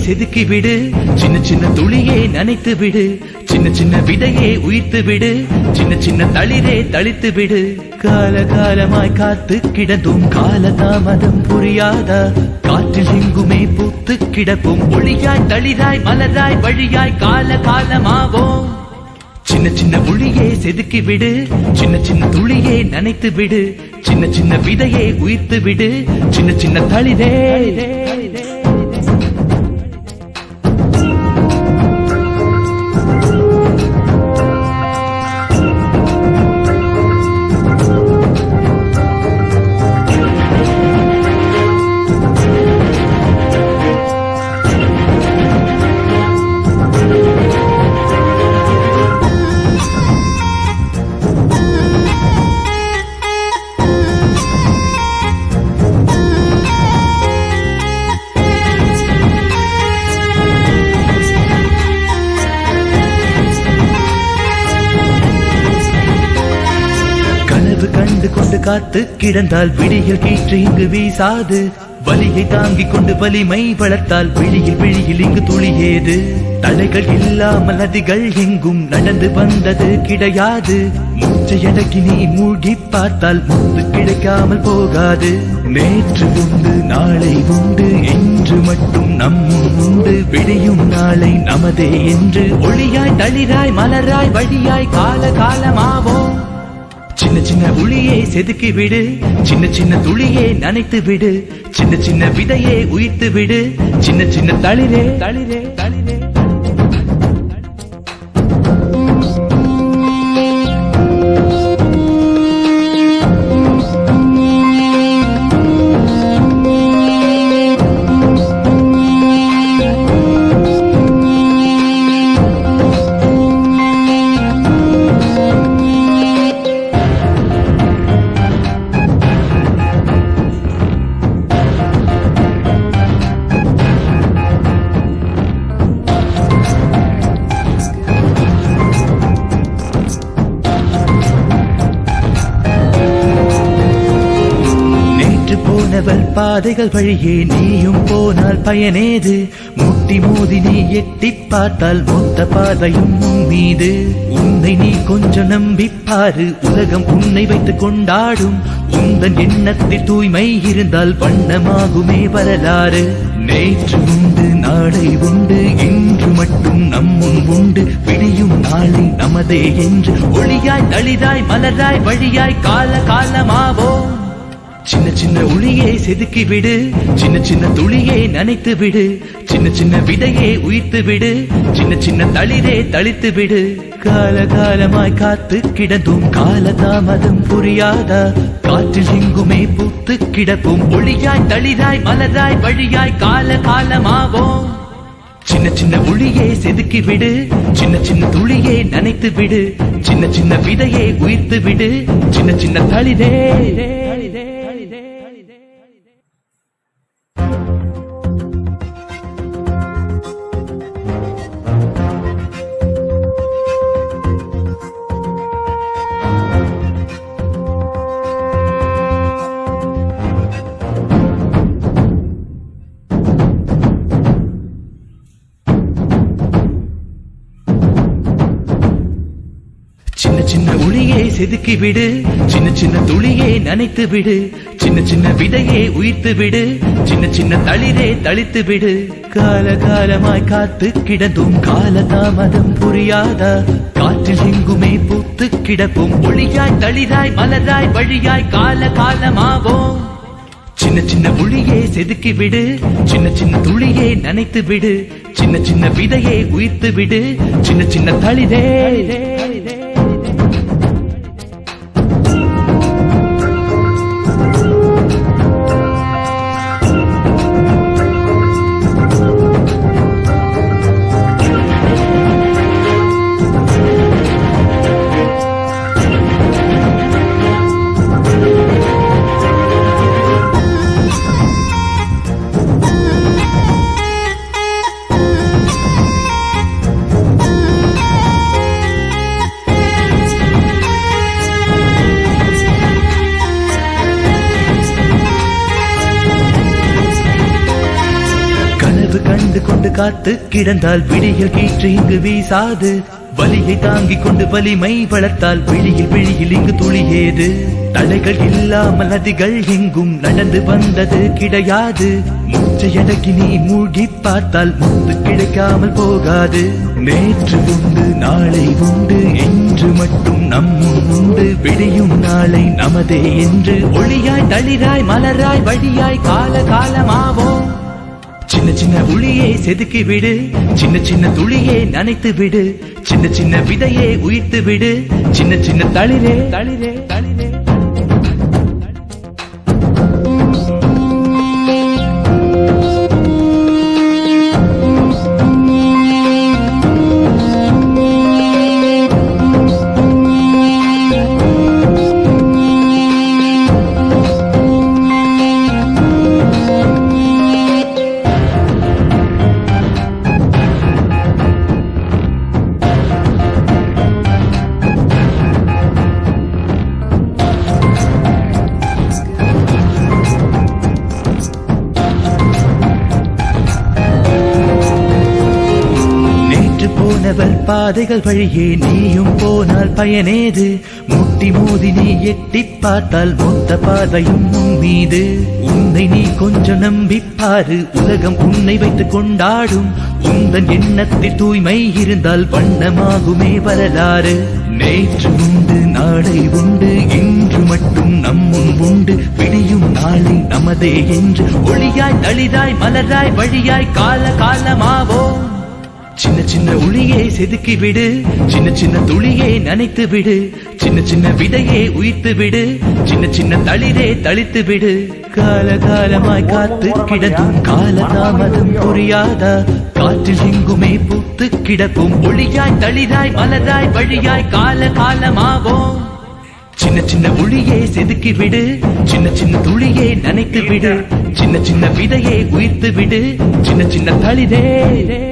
செதுக்கி விடு. சின்ன சின்ன துளியே நனைத்து விடு. சின்ன சின்ன விதையே உயிர்த்து விடு. சின்ன சின்ன தளிரே தளித்து விடு. கால காலமாய் காத்து கிடந்தும் கால தாமதம் புரியாதா? காற்றில் எங்குமே பூத்து கிடப்பும் ஒளியாய் தளிராய் மலராய் வழியாய் கால காலமாவோம் சின்ன சின்ன மொழியே செதுக்கி விடு. சின்ன சின்ன துளியே நனைத்து விடு. சின்ன சின்ன விதையே உயிர்த்து விடு. சின்ன சின்ன தளிரே. காத்து கிடந்தால் விழியில் கீற்று இங்கு வீசாது. வலியை தாங்கிக் கொண்டு வலிமை வளர்த்தால் விழியில் விழியில் இங்கு துளியேது. தடைகள் இல்லாமல் நதிகள் எங்கும் நடந்து வந்தது கிடையாது. எனக்கு நீ மூழ்கி பார்த்தால் முத்து கிடைக்காமல் போகாது. நேற்று உண்டு நாளை உண்டு என்று மட்டும் நம்மும் உண்டு. விடியும் நாளை நமதே என்று ஒளியாய் தளிராய் மலராய் வழியாய் கால காலமாவோம் சின்ன சின்ன உளியே செதுக்கி விடு. சின்ன சின்ன துளியே நனைத்து விடு. சின்ன சின்ன விதையே உயிர்த்து விடு. சின்ன சின்ன தளிரே தளிரே தளிரே. நேற்று பாதைகள் வழியே நீயும் போனால் பயனேது? முட்டி மோதி நீ எட்டி பார்த்தால் மொத்த பாதையும் மீது. உன்னை நீ கொஞ்சம் நம்பி பாரு உலகம் உன்னை வைத்து கொண்டாடும். உந்தன் எண்ணத்தில் தூய்மை இருந்தால் வண்ணமாகுமே வரலாறு. நேற்று உண்டு நாளை உண்டு இன்று மட்டும் நம்முன் உண்டு. விடியும் நாளை நமதே என்று ஒளியாய் தளிதாய் மலராய் வழியாய் கால காலமாவோம். சின்ன சின்ன ஒளியை செதுக்கி விடு. சின்ன சின்ன துளியை நனைத்து விடு. சின்ன சின்ன விதையே உயிர்த்து விடு. சின்ன சின்ன தளிரே தளித்து விடு. கால காலமாய் காத்து கிடந்தும் கால தாமதம் புரியாதா? காற்றில் எங்குமே பூத்து கிடப்பும் ஒளியாய் தளிராய் மலராய் வழியாய் கால காலமாவோம் சின்ன சின்ன ஒளியே செதுக்கி விடு. சின்ன சின்ன துளியே நனைத்து விடு. சின்ன சின்ன விதையை உயிர்த்து விடு. சின்ன சின்ன தளிரே சின்ன செதுக்கி விடு. சின்ன சின்ன துளியே நனைத்து விடு. சின்ன சின்ன விதையே உயிர்த்து விடு. சின்ன சின்ன தளிரே தளித்து விடு. கால காலமாய் காத்து கிடந்தும் கால தாமதம் புரியாதா? காற்றில் எங்குமே பூத்து கிடப்பும் ஒளியாய் தளிராய் மலராய் வழியாய் கால காலமாவோம் சின்ன சின்ன ஒளியே செதுக்கி விடு. சின்ன சின்ன துளியே நனைத்து விடு. சின்ன சின்ன விதையே உயிர்த்து விடு. சின்ன சின்ன தளிரே. காத்து கிடந்தால் விடியல் கீற்று இங்கு வீசாது. வலியை தாங்கிக் கொண்டு வலிமை வளர்த்தால் விழியில் விழியில் இங்கு துளியேது. தலைகள் இல்லாமல் நதிகள் எங்கும் நடந்து வந்தது கிடையாது. மூச்சையடக்கி நீ மூழ்கி பார்த்தால் முத்து கிடைக்காமல் போகாது. நேற்று உண்டு நாளை உண்டு என்று மட்டும் நம்மும் உண்டு. விடியும் நாளை நமதே என்று ஒளியாய் தளிராய் மலராய் வழியாய் கால காலமாவோம் சின்ன சின்ன உளியே செதுக்கி விடு. சின்ன சின்ன துளியே நனைத்து விடு. சின்ன சின்ன விதையே உயிர்த்து விடு. சின்ன சின்ன தளிரே தளிரே தளிரே. பாதைகள் வழியே நீயும் போனால் பயனேது. முட்டி மோதி நீ எட்டி பார்த்தால் மொத்த பாதையும் உன் மீது. உன்னை நீ கொஞ்சம் நம்பிப் பாரு உலகம் உன்னை வைத்து கொண்டாடும். உந்தன் எண்ணத்தில் தூய்மை இருந்தால் வண்ணமாகுமே வரலாறு. நேற்று உண்டு நாளை உண்டு இன்று மட்டும் நம்மும் உண்டு. விடியும் நாளை நமதே என்று ஒளியாய் தளிதாய் மலராய் வழியாய் கால காலமாவோம். சின்ன சின்ன ஒளியை செதுக்கி விடு. சின்ன சின்ன துளியே நனைத்து விடு. சின்ன சின்ன விதையே உயிர்த்து விடு. சின்ன சின்ன தளிரே தளித்து விடு. கால காலமாய் காத்து கிடக்கும் கால தாமதம் புரியாதா? காற்றில் எங்குமே பூத்து கிடக்கும். ஒளியாய் தளிராய் மலராய் வழியாய் கால காலமாவோம் சின்ன சின்ன உளியே செதுக்கி விடு. சின்ன சின்ன துளியே நனைத்து விடு. சின்ன சின்ன விதையை உயிர்த்து விடு. சின்ன சின்ன தளிரே